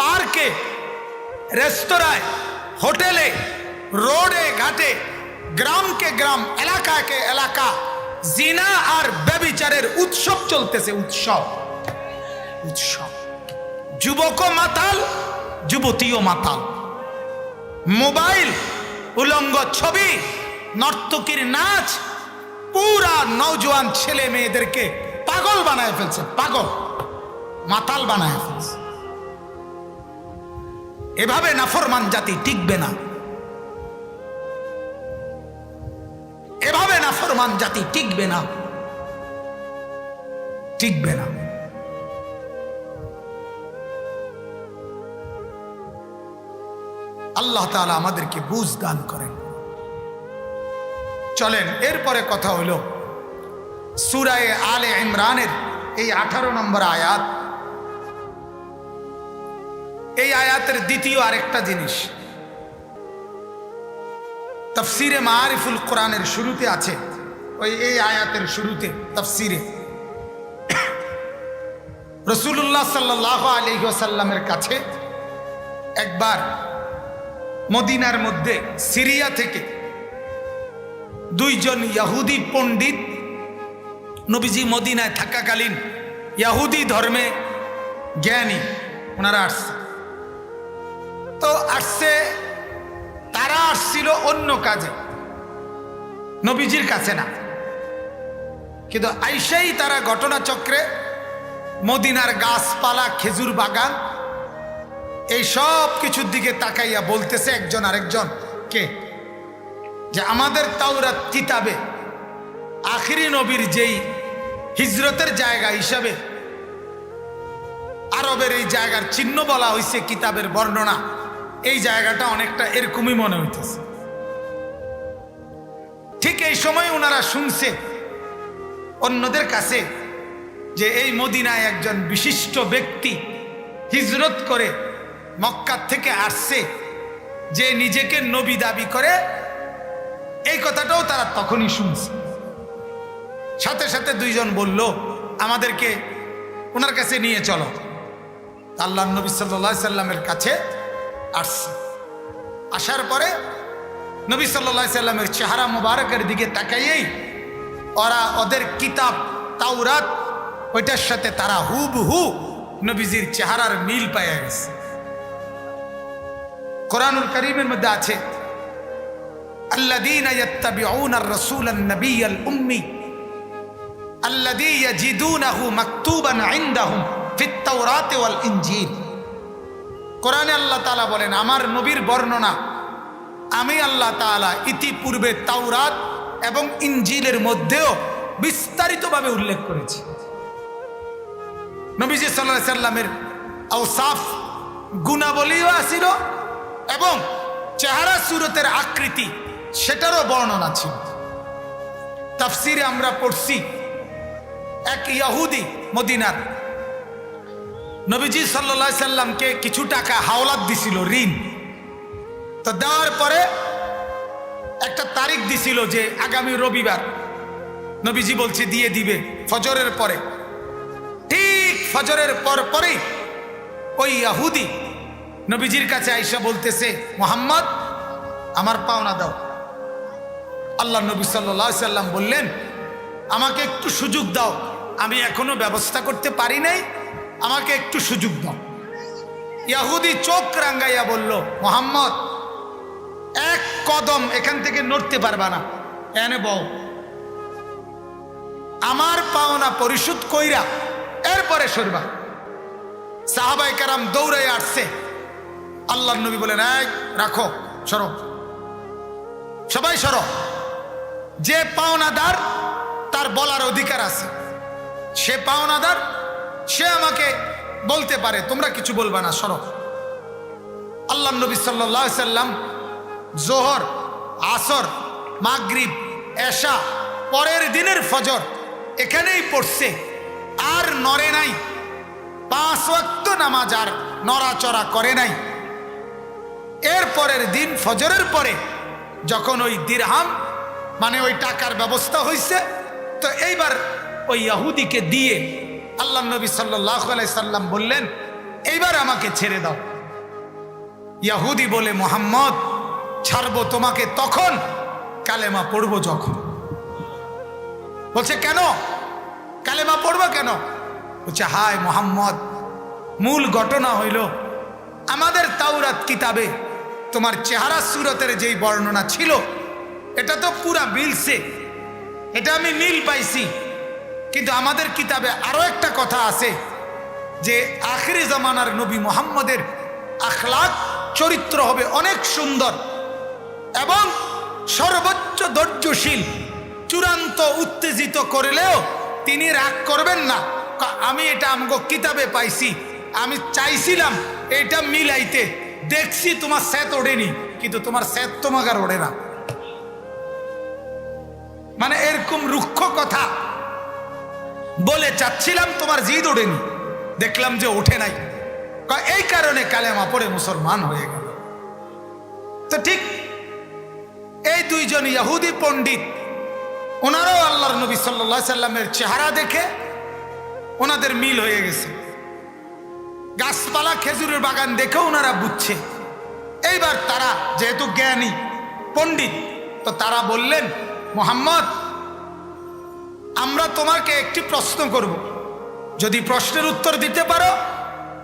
পার্কে, রেস্তোরাঁয়, হোটেলে, রোডে, ঘাটে, গ্রামকে গ্রাম, এলাকাকে এলাকা, জিনা আর ব্যবিচারের উৎসব চলতেছে উৎসব। উৎসব। যুবকও মাতাল, যুবতীও মাতাল। মোবাইল, উলঙ্গ ছবি, নর্তকীর নাচ, পুরা নৌজওয়ান ছেলে মেয়েদেরকে পাগল বানায় ফেলছে, পাগল। মাতাল বানায় ফেলছে। এভাবে নাফরমান জাতি টিকবে না। এভাবে নাফরমান জাতি টিকবে না। টিকবে না। আল্লাহ তাআলা আমাদেরকে বুঝ দান করেন। চলেন, এরপরে কথা হইল সুরায়ে আলে ইমরানের এই আঠারো নম্বর আয়াত। এই আয়াতের দ্বিতীয় আরেকটা জিনিস। তফসিরে মারিফুল কোরআনের শুরুতে আছে। ওই এই আয়াতের শুরুতে, তফসিরে। রসুল্লাহ সাল্লাহ আলহিসাল্লামের কাছে একবার মদিনার মধ্যে সিরিয়া থেকে দুইজন ইয়াহুদি পণ্ডিত নবীজি মদিনায় থাকাকালীন ইয়াহুদি ধর্মে জ্ঞানী, ওনারা আসছে তো আসছে, তারা আসছিল অন্য কাজে। নবীজির কাছে না। কিন্তু আইসাই তারা ঘটনাচক্রে মদিনার গাছপালা, খেজুর বাগান, এই সব কিছুর দিকে তাকাইয়া বলতেছে একজন আরেকজন, কে? যে আমাদের তাওরাত কিতাবে আখিরি নবীর যেই হিজরতের জায়গা হিসাবে, আরবের এই জায়গার চিহ্ন বলা হয়েছে কিতাবের বর্ণনা। এই জায়গাটা অনেকটা এরকমই মনে হইতেছে। ঠিক এই সময় ওনারা শুনছে অন্যদের কাছে যে এই মদিনায় একজন বিশিষ্ট ব্যক্তি হিজরত করে মক্কার থেকে আসছে, যে নিজেকে নবী দাবি করে, এই কথাটাও তারা তখনই শুনছে। সাথে সাথে দুইজন বলল, আমাদেরকে ওনার কাছে নিয়ে চলো। আল্লাহ নবী সাল্লা সাল্লামের কাছে আসছে আসার পরে নবী সাল্লা সাল্লামের চেহারা মুবারকের দিকে তাকাইয়েই ওরা ওদের কিতাব তাওরাত ওইটার সাথে তারা হুবহু নবীজির চেহারার মিল পাইয়া গেছে কোরআনুল করিমের মধ্যে আছে الذين يتبعون الرسول النبي الأمي الذي يجدونه مكتوبا عندهم في التوراة والإنجيل কোরআনে আল্লাহ তাআলা বলেন, আমার নবীর বর্ণনা, আমি আল্লাহ তাআলা ইতিপূর্বে তাওরাত এবং ইঞ্জিলের মধ্যেও বিস্তারিতভাবে উল্লেখ করেছি। নবীজি সাল্লাহ সাল্লামের আউসাফ গুণাবলীও আসিল এবং চেহারা সুরতের আকৃতি সেটারও বর্ণনা ছিল। তাফসিরে আমরা পড়ছি, এক ইয়াহুদি মদিনার নবীজি সাল্লা সাল্লামকে কিছু টাকা হাওলাত দিছিল, ঋণ। তো দেওয়ার পরে একটা তারিখ দিছিল যে আগামী রবিবার। নবীজি বলছে, দিয়ে দিবে ফজরের পরে। ঠিক ফজরের পর পরেই ওই ইয়াহুদি নবীজির কাছে আইসা বলতেছে, মোহাম্মদ, আমার পাওনা দাও। আল্লাহ নবী সাল্লা সাল্লাম বললেন, আমাকে একটু সুযোগ দাও। আমি এখনও ব্যবস্থা করতে পারি নাই আমাকে একটু সুযোগ দাও। ইয়াহুদি চোখ রাঙ্গাইয়া বলল, মোহাম্মদ, এক কদম এখান থেকে নড়তে পারবা না। এনে বউ, আমার পাওনা পরিশোধ কইরা এরপরে সরবা। সাহাবাই কারাম দৌড়ে আসছে। আল্লাহ নবী বলেন এক রাখো, সরো। সবাই সরো। যে পাওনাদার, তার বলার অধিকার আছে। সে পাওনাদার সে আমাকে বলতে পারে, তোমরা কিছু বলবে না, সরো। আল্লাহ নবী সাল্লাম জোহর, আসর, মাগরিব, এশা, পরের দিনের ফজর এখানেই পড়ছে। আর নড়ে নাই। পাঁচ ওয়াক্ত নামাজ আর নড়াচড়া করে নাই। এর পরের দিন ফজরের পরে যখন ওই দিরহাম মানে ওই টাকার ব্যবস্থা হয়েছে তো এইবার ওই ইয়াহুদিকে দিয়ে আল্লাহ নবী সাল্লাম বললেন, এইবার আমাকে ছেড়ে দাও। ইয়াহুদি বলে, মোহাম্মদ, ছাড়বো তোমাকে তখন কালেমা পড়ব যখন। বলছে, কেন? কালেমা পড়ব কেন? বলছে, হায় মোহাম্মদ, মূল ঘটনা হইল, আমাদের তাওরাত কিতাবে তোমার চেহারা সুরতের যেই বর্ণনা ছিল, এটা তো পুরা মিলছে। এটা আমি মিল পাইছি। কিন্তু আমাদের কিতাবে আরও একটা কথা আছে যে আখরি জামানার নবী মোহাম্মদের আখলাক, চরিত্র হবে অনেক সুন্দর এবং সর্বোচ্চ ধৈর্যশীল, চূড়ান্ত, উত্তেজিত করলেও তিনি রাগ করবেন না। আমি এটা আমগো কিতাবে পাইছি, আমি চাইছিলাম এটা মিলাইতে। দেখছি তোমার স্যাত ওড়েনি কিন্তু তোমার স্যাত তোমাকে আর ওঠে না। মানে এরকম রুক্ষ কথা। বলে চাচ্ছিলাম তোমার জিদ ওঠেনি দেখলাম যে ওঠে নাই। এই কারণে কালেমা পড়ে মুসলমান হয়ে গেল। তো ঠিক এই দুইজন ইহুদি পণ্ডিত, ওনারাও আল্লাহর নবী সাল্লা সাল্লামের চেহারা দেখে ওনাদের মিল হয়ে গেছে। গাছপালা খেজুরের বাগান দেখে ওনারা বুঝছে। এইবার তারা যেহেতু জ্ঞানী, পণ্ডিত, তো তারা বললেন, মোহাম্মদ আমরা তোমাকে একটি প্রশ্ন করব। যদি প্রশ্নের উত্তর দিতে পারো,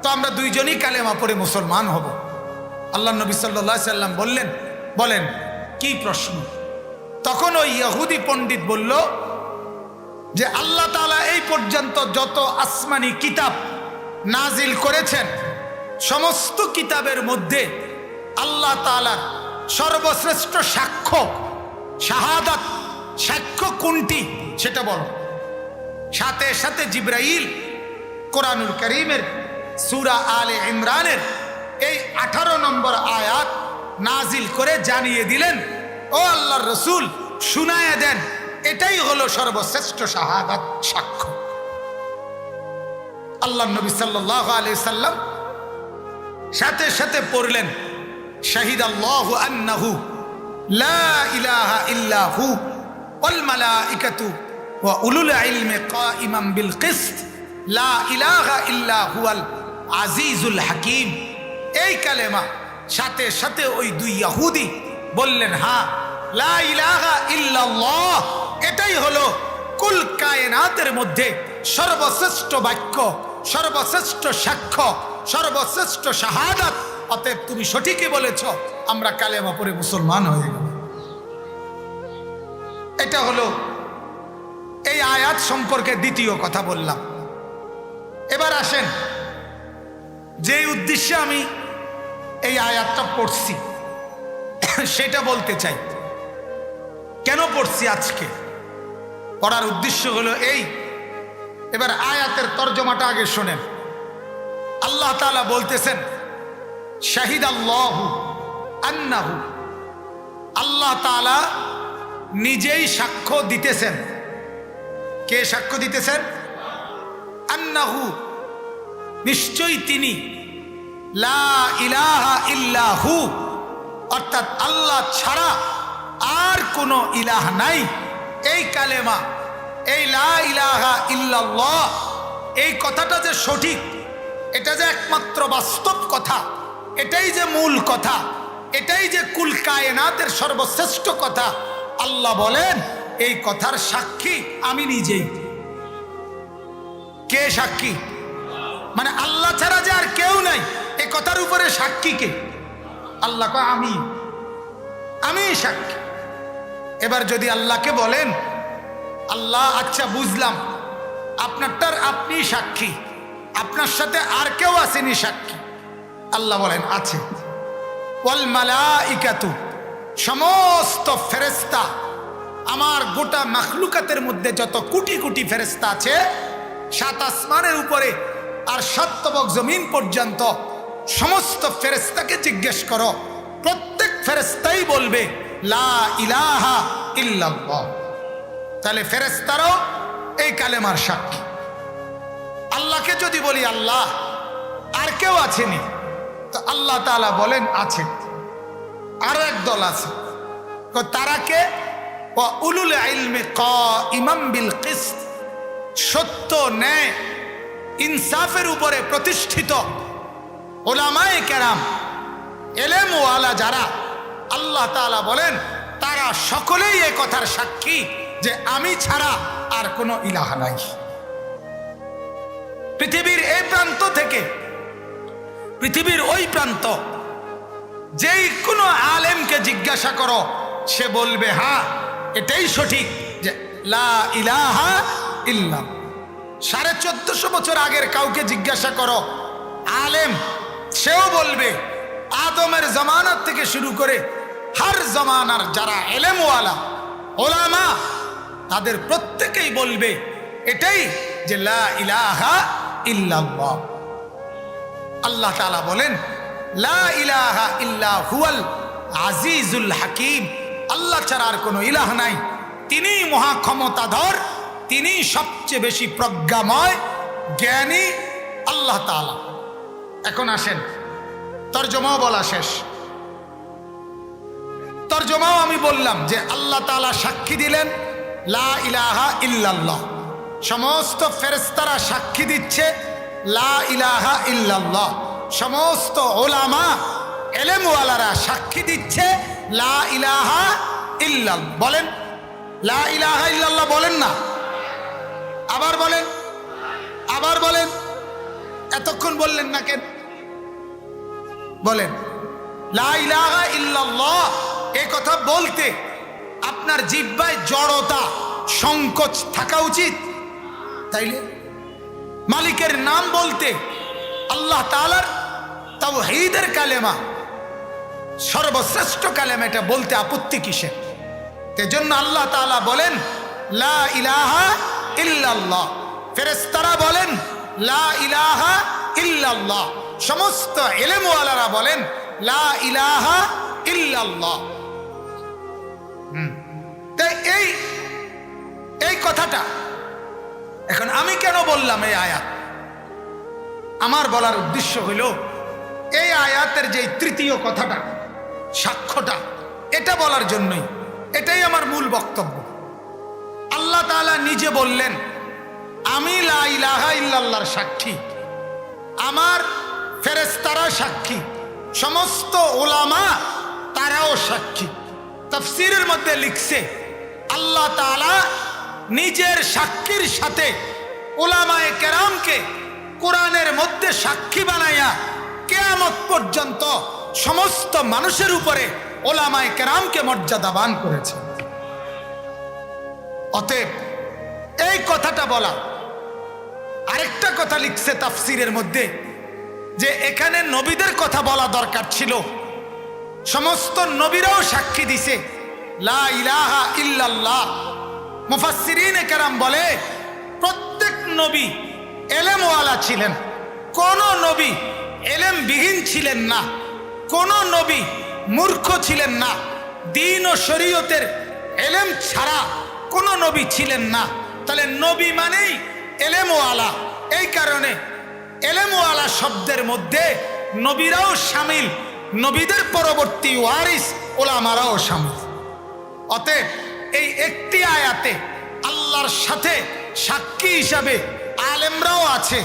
তো আমরা দুইজনই কালেমা পড়ে মুসলমান হব। আল্লাহ নবী সাল্লা সাল্লাম বললেন, বলেন, কি প্রশ্ন? তখন ওই ইহুদি পণ্ডিত বলল, যে আল্লাহ তাআলা এই পর্যন্ত যত আসমানি কিতাব নাজিল করেছেন, সমস্ত কিতাবের মধ্যে আল্লাহ তাআলার সর্বশ্রেষ্ঠ সাক্ষ্য, শাহাদাত, সাক্ষ্য কোনটি? সেটা বলো। সাথে সাথে জিব্রাইল কোরআনুল করিমের সুরা আলে ইমরানের এই আঠারো নম্বর আয়াত নাজিল করে জানিয়ে দিলেন, ও আল্লাহর রসুল, শুনায়া দেন, এটাই হলো সর্বশ্রেষ্ঠ শাহাদাত সাক্ষ্য। আল্লাহ নবী সাল্লাহ আলি সাল্লাম সাথে সাথে পড়লেন, শাহিদ আল্লাহ আন্নাহু লা ইলাহা ইল্লাহু ওয়াল মালাইকাতু ওয়া উলুল ইলমি কাইমান বিল কিসত, লা ইলাহা ইল্লা আজিজুল হাকিম। এই কালেমা সাথে সাথে ওই দুই ইহুদি বললেন হ্যাঁ লা ইলাহা ইল্লাল্লাহ। এটাই হলো কুল কায়নাতের মধ্যে সর্বশ্রেষ্ঠ বাক্য, সর্বশ্রেষ্ঠ সাক্ষ্য, সর্বশ্রেষ্ঠ শাহাদাত। অতএব তুমি সঠিকই বলেছ, আমরা কালেমা পরে মুসলমান হয়ে গেল এটা হলো এই আয়াত সম্পর্কে দ্বিতীয় কথা বললাম। এবার আসেন যে উদ্দেশ্যে আমি এই আয়াতটা পড়ছি, সেটা বলতে চাই। কেন পড়ছি আজকে? পড়ার উদ্দেশ্য হলো এই। এবার আয়াতের তর্জমাটা আগে শোনেন। আল্লাহ তালা বলতেছেন শাহিদ আল্লাহ আন্নাহু। আল্লাহ তাআলা নিজেই সাক্ষ্য দিতেছেন। কে সাক্ষ্য দিতেছেন? আন্নাহু। নিশ্চয়ই তিনি। লা ইলাহা ইল্লাহু। অর্থাৎ আল্লাহ ছাড়া আর কোনো ইলাহ নাই। এই কালেমা, এই লা ইলাহা ইল্লাল্লাহ, এই কথাটা যে সঠিক, এটা যে একমাত্র বাস্তব কথা, এটাই যে মূল কথা, এটাই যে কুল কায়নাতের সর্বশ্রেষ্ঠ কথা, আল্লাহ বলেন এই কথার সাক্ষী আমি নিজেই। কে সাক্ষী? মানে আল্লাহ ছাড়া যে আর কেউ নাই, এ কথার উপরে সাক্ষী কে? আল্লাহ আমি। আমি সাক্ষী। এবার যদি আল্লাহকে বলেন, আল্লাহ আচ্ছা বুঝলাম। আপনারটার আপনি সাক্ষী, আপনার সাথে আর কেউ আসেনি সাক্ষী। আল্লাহ বলেন, আছে। ওয়াল মালাইকাতু, সমস্ত ফেরেস্তা আমার গোটা মাখলুকাতের মধ্যে যত কোটি কোটি ফেরেস্তা আছে, সাত আসমানের উপরে আর সত্যবক জমিন পর্যন্ত সমস্ত ফেরেস্তাকে জিজ্ঞেস করো, প্রত্যেক ফেরেস্তাই বলবে, লা ইলাহা ইল্লাল্লাহ। তাহলে ফেরেস্তারও এই কালেমার সাক্ষী। আল্লাহকে যদি বলি আল্লাহ, আর কেউ আছেনি, তো আল্লাহ তাআলা বলেন, আছে। আরও এক দল আছে। তারা কে? ও উলুল ইলমে ক ইমাম বিল সত্য ন্যায় ইনসাফের উপরে প্রতিষ্ঠিত ওলামায়ে কেরাম এলেম ওয়ালা যারা, আল্লাহ তাআলা বলেন, তারা সকলেই এ কথার সাক্ষী যে আমি ছাড়া আর কোনো ইলাহা নাই। পৃথিবীর এই প্রান্ত থেকে পৃথিবীর ওই প্রান্ত, যেই কোনো আলেমকে জিজ্ঞাসা করো, সে বলবে হ্যাঁ এটাই সঠিক যে লা ইলাহা ইল্লাহ। সাড়ে চোদ্দশো বছর আগের কাউকে জিজ্ঞাসা করো, আলেম, সেও বলবে, আদমের জামানার থেকে শুরু করে হার জমানার যারা এলেমওয়ালা, ওলামা, তাদের প্রত্যেকেই বলবে এটাই যে লা ইলাহা ইল্লাল্লাহ। আল্লাহ তালা বলেন, লা ইলাহা ইল্লা হুয়াল আজিজুল হাকিম। আল্লাহ ছাড়া আর কোনো ইলাহ নাই। তিনি মহা ক্ষমতাধর তিনি সবচেয়ে বেশি প্রজ্ঞাময়, জ্ঞানী আল্লাহ তাআলা। এখন আসেন, তর্জমাও বলা শেষ। তর্জমাও আমি বললাম যে আল্লাহ তাআলা সাক্ষী দিলেন, লা ইলাহা ইল্লাল্লাহ। সমস্ত ফেরেস্তারা সাক্ষী দিচ্ছে, লা ইলাহা ইল্লাল্লাহ। সমস্ত ওলামা, এলেমওয়ালারা সাক্ষী দিচ্ছে লা ইলাহা ইল্লাল। বলেন, লা ইলাহা ইল্লাল্লাহ বলেন না। আবার বলেন আবার বলেন। এতক্ষণ বললেন না কেন? বলেন, লা ইলাহা ইল্লাল্লাহ, এ কথা বলতে আপনার জিব্বায় জড়তা, সংকোচ থাকা উচিত। তাইলে মালিকের নাম বলতে আল্লাহ তালার তাও হেইদের কালেমা সর্বশ্রেষ্ঠ কালেমা এটা বলতে আপত্তি কিসের? এজন্য আল্লাহ তাআলা বলেন, লা ইলাহা ইল্লাল্লাহ। ফেরেস্তারা বলেন, লা ইলাহা ইল্লাল্লাহ। সমস্ত এলেমওয়ালারা বলেন, লা ইলাহা ইল্লাল্লাহ। তাই এই এই কথাটা, এখন আমি কেন বললাম এই আয়াত? আমার বলার উদ্দেশ্য হইল এই আয়াতের যে তৃতীয় কথাটা সাক্ষ্যটা। এটা বলার জন্যই। এটাই আমার মূল বক্তব্য। আল্লাহ তাআলা নিজে বললেন, আমি লা ইলাহা ইল্লাল্লাহর সাক্ষী। আমার ফেরেস্তারা সাক্ষী। সমস্ত ওলামা তারাও সাক্ষী। তফসিরের মধ্যে লিখছে, আল্লাহ তাআলা নিজের সাক্ষীর সাথে ওলামায়ে কেরামকে কোরআনের মধ্যে সাক্ষী বানাইয়া কেয়ামত পর্যন্ত সমস্ত মানুষের উপরে ওলামায় কেরামকে মর্যাদাবান করেছে। অতএব এই কথাটা বলা, আরেকটা কথা লিখছে তাফসিরের মধ্যে, যে এখানে নবীদের কথা বলা দরকার ছিল। সমস্ত নবীরাও সাক্ষী দিছে, লা ইলাহা ইল্লাল্লাহ। মুফাসসিরিন কেরাম বলে, প্রত্যেক নবী এলেমওয়ালা ছিলেন, কোন নবী এলেমবিহীন ছিলেন না। কোন নবী মূর্খ ছিলেন না। দিন ও শরীয়তের এলেম ছাড়া কোন নবী ছিলেন না। তাহলে নবী মানেই এলেমওয়ালা। এই কারণে এলেমওয়ালা শব্দের মধ্যে নবীরাও সামিল, নবীদের পরবর্তী ওয়ারিস ওলামারাও সামিল। অতএব এই একটি আয়াতে আল্লাহর সাথে সাক্ষী হিসাবে আলেমরাও আছে।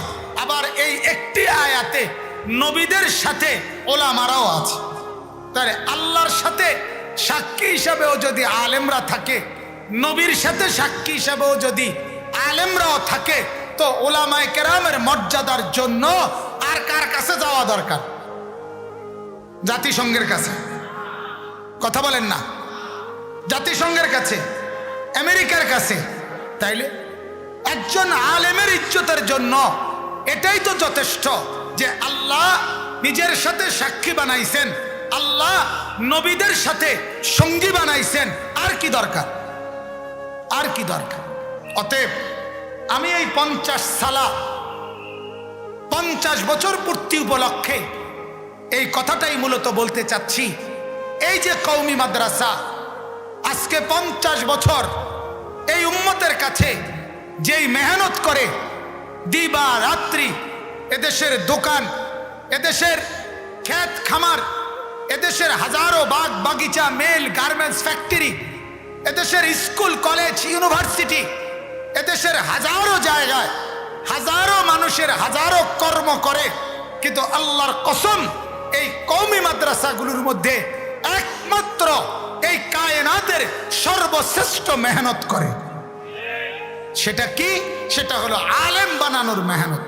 আবার এই একটি আয়াতে নবীদের সাথে ওলামারাও আছে। তাহলে আল্লাহর সাথে সাক্ষী হিসাবেও যদি আলেমরা থাকে, নবীর সাথে সাক্ষী হিসাবেও যদি আলেমরাও থাকে, তো ওলামায় কেরামের মর্যাদার জন্য আর কার কাছে যাওয়া দরকার? জাতিসংঘের কাছে। কথা বলেন না। জাতিসংঘের কাছে, আমেরিকার কাছে। তাইলে একজন আলেমের ইজ্জতের জন্য এটাই তো যথেষ্ট। যে আল্লাহ নিজের সাথে সাক্ষী বানাইছেন, আল্লাহ নবীদের সাথে সঙ্গী বানাইছেন, আর কি দরকার? আর কি দরকার? অতএব আমি এই পঞ্চাশ সালা পঞ্চাশ বছর পূর্তি উপলক্ষে এই কথাটাই মূলত বলতে চাচ্ছি। এই যে কৌমি মাদ্রাসা, আজকে পঞ্চাশ বছর এই উম্মতের কাছে যেই মেহনত করে দিবা রাত্রি এদেশের দোকান, এদেশের ক্ষেত খামার, এদেশের হাজারো বাগ বাগিচা, মেল, গার্মেন্টস, ফ্যাক্টরি, এদেশের স্কুল, কলেজ, ইউনিভার্সিটি, এদেশের হাজারো জায়গায় হাজারো মানুষের হাজারো কর্ম করে, কিন্তু আল্লাহর কসম এই কৌমি মাদ্রাসাগুলোর মধ্যে একমাত্র এই কায়নাতের সর্বশ্রেষ্ঠ মেহনত করে। সেটা কি? সেটা হলো আলেম বানানোর মেহনত।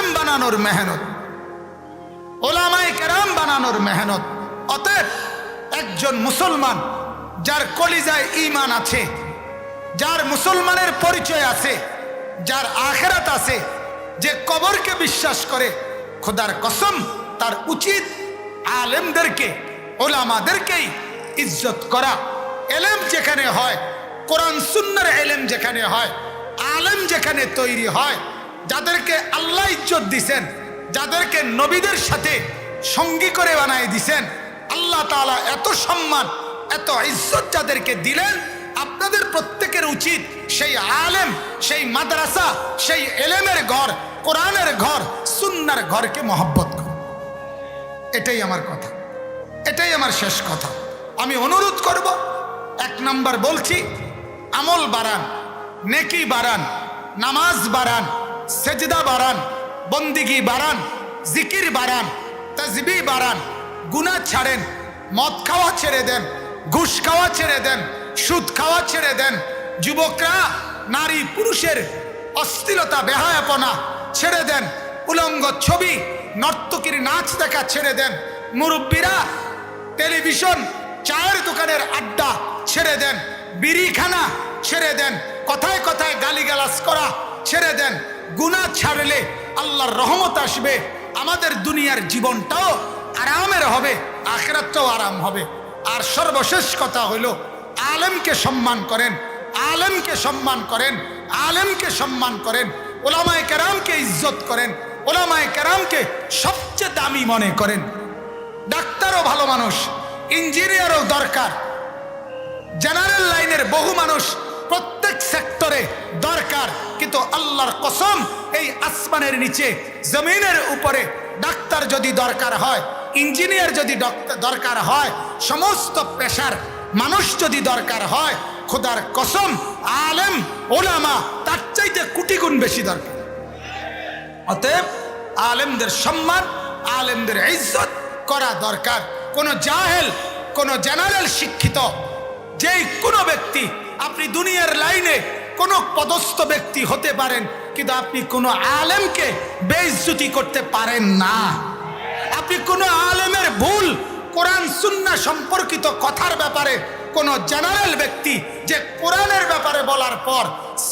আলেম বানানোর মেহনত। ওলামাই কেরাম বানানোর মেহনত। অতএব একজন মুসলমান যার কলিজায় ইমান আছে, যার মুসলমানের পরিচয় আছে, যার আখেরাত আছে, যে কবরকে বিশ্বাস করে, খোদার কসম তার উচিত আলেমদেরকে, ওলামাদেরকেই ইজ্জত করা। এলেম যেখানে হয়, কোরআন সুন্নার এলেম যেখানে হয়, আলেম যেখানে তৈরি হয় যাদেরকে আল্লাহ ইজ্জত দিছেন, যাদেরকে নবীদের সাথে সঙ্গী করে বানাই দিছেন, আল্লাহ তাআলা এত সম্মান, এত ইজ্জত যাদেরকে দিলেন, আপনাদের প্রত্যেকের উচিত সেই আলেম, সেই মাদ্রাসা, সেই এলেমের ঘর, কোরআনের ঘর, সুন্নার ঘরকে মহব্বত করা। এটাই আমার কথা। এটাই আমার শেষ কথা। আমি অনুরোধ করব, এক নাম্বার বলছি, আমল বাড়ান, নেকি বাড়ান, নামাজ বাড়ান সেজদা বাড়ান, বন্দিগি বাড়ান, জিকির বাড়ান তসবি বাড়ান, গুনাহ ছাড়েন, মদ খাওয়া ছেড়ে দেন, ঘুষ খাওয়া ছেড়ে দেন, সুদ খাওয়া ছেড়ে দেন, যুবকরা, নারী, পুরুষের অস্থিরতা বেহায়াপনা ছেড়ে দেন, উলঙ্গ ছবি, নর্তকীর নাচ দেখা ছেড়ে দেন, মুরব্বীরা টেলিভিশন, চায়ের দোকানের আড্ডা ছেড়ে দেন, বিড়িখানা ছেড়ে দেন, কথায় কথায় গালিগালাজ করা ছেড়ে দেন গুনাহ ছাড়লে আল্লাহর রহমত আসবে, আমাদের দুনিয়ার জীবনটাও আরামের হবে, আখেরাতটাও আরাম হবে। আর সর্বশেষ কথা হলো আলেমকে সম্মান করেন, আলেমকে সম্মান করেন, আলেমকে সম্মান করেন, ওলামায় কেরামকে ইজ্জত করেন, ওলামায় কেরামকে সবচেয়ে দামি মনে করেন। ডাক্তারও ভালো মানুষ, ইঞ্জিনিয়ারও দরকার, জেনারেল লাইনের বহু মানুষ প্রত্যেক সেক্টরে দরকার, কিন্তু আল্লাহর কসম, এই আসমানের নিচে, জমিনের উপরে ডাক্তার যদি দরকার হয় ইঞ্জিনিয়ার যদি দরকার হয়, সমস্ত পেশার মানুষ যদি দরকার হয়, খোদার কসম, আলেম, ওলামা, তার চাইতে কোটি গুণ বেশি দরকার। অতএব আলেমদের সম্মান, আলেমদের ইজ্জত করা দরকার। কোন জাহেল, কোন জেনারেল শিক্ষিত, যেই কোনো ব্যক্তি আপনি দুনিয়ার লাইনে কোনো পদস্থ ব্যক্তি হতে পারেন, কিন্তু আপনি কোনো আলেমকে বেইজ্জতি করতে পারেন না। আপনি কোনো আলেমের ভুল, কোরআন সুন্না সম্পর্কিত কথার ব্যাপারে কোন জেনারেল ব্যক্তি যে কোরআনের ব্যাপারে বলার পর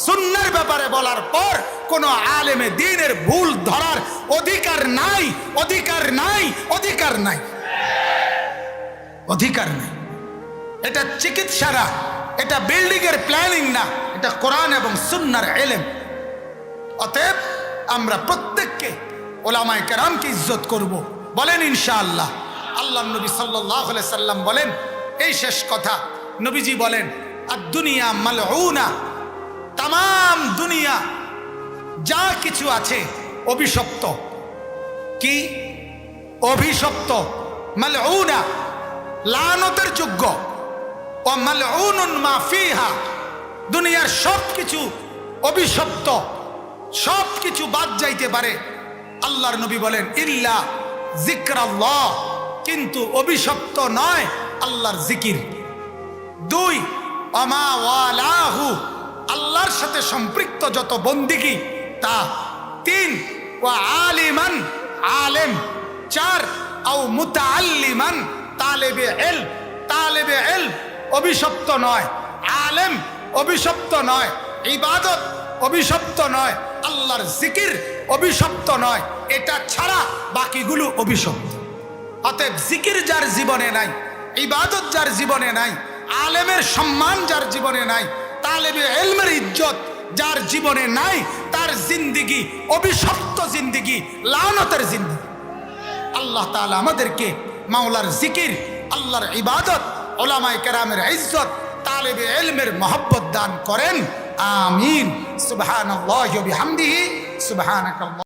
সুন্নার ব্যাপারে বলার পর, কোন আলেমে দিনের ভুল ধরার অধিকার নাই অধিকার নাই অধিকার নাই। অধিকার নাই। এটা চিকিৎসা না এটা বিল্ডিং এর প্ল্যানিং না, এটা কোরআন এবং সুন্নার এলেম অতএব আমরা প্রত্যেককে ওলামায় কেরামকে ইজ্জত করব। বলেন ইনশাআল্লাহ। আল্লাহ নবী সাল্লাহ সাল্লাম বলেন, এই শেষ কথা নবীজি বলেন আর দুনিয়া মালউনা। তাম দুনিয়া, যা কিছু আছে অভিশপ্ত। কি? অভিশপ্ত। মালউনা, লানতের যোগ্য। ও মালউনুন মা ফিহা। দুনিয়ার সব কিছু অভিশপ্ত সব কিছু বাদ যাইতে পারে। আল্লাহর নবী বলেন, ইল্লা জিক্রাল্লাহ কিন্তু অভিশপ্ত নয় আল্লাহর জিকির দুই অমা ওয়ালাহু আল্লাহর সাথে সম্পৃক্ত যত বন্দিগি, তা। তিন ও আলিমান আলেম। চার, আও মুতাআল্লিমান তালেবে এল তালেবে এল। অভিশপ্ত নয়। আলেম অভিশপ্ত নয়। ইবাদত অভিশপ্ত নয়। আল্লাহর জিকির অভিশপ্ত নয়। এটা ছাড়া বাকিগুলো অভিশপ্ত। অতএব জিকির যার জীবনে নাই, ইবাদত যার জীবনে নাই, আলেমের সম্মান যার জীবনে নাই, তালেবে এলমের ইজ্জত যার জীবনে নাই, তার জিন্দিগি অভিশপ্ত জিন্দিগি, লানতের জিন্দিগি। আল্লাহ তাআলা আমাদেরকে মাওলার জিকির, আল্লাহর ইবাদত ওলামায় কেরামের ইজ্জত তালেবে এলমের মহব্বত দান করেন। আমিন। সুবহানাল্লাহি ওয়া বিহামদিহি। সুবহানাকাল্লাহ।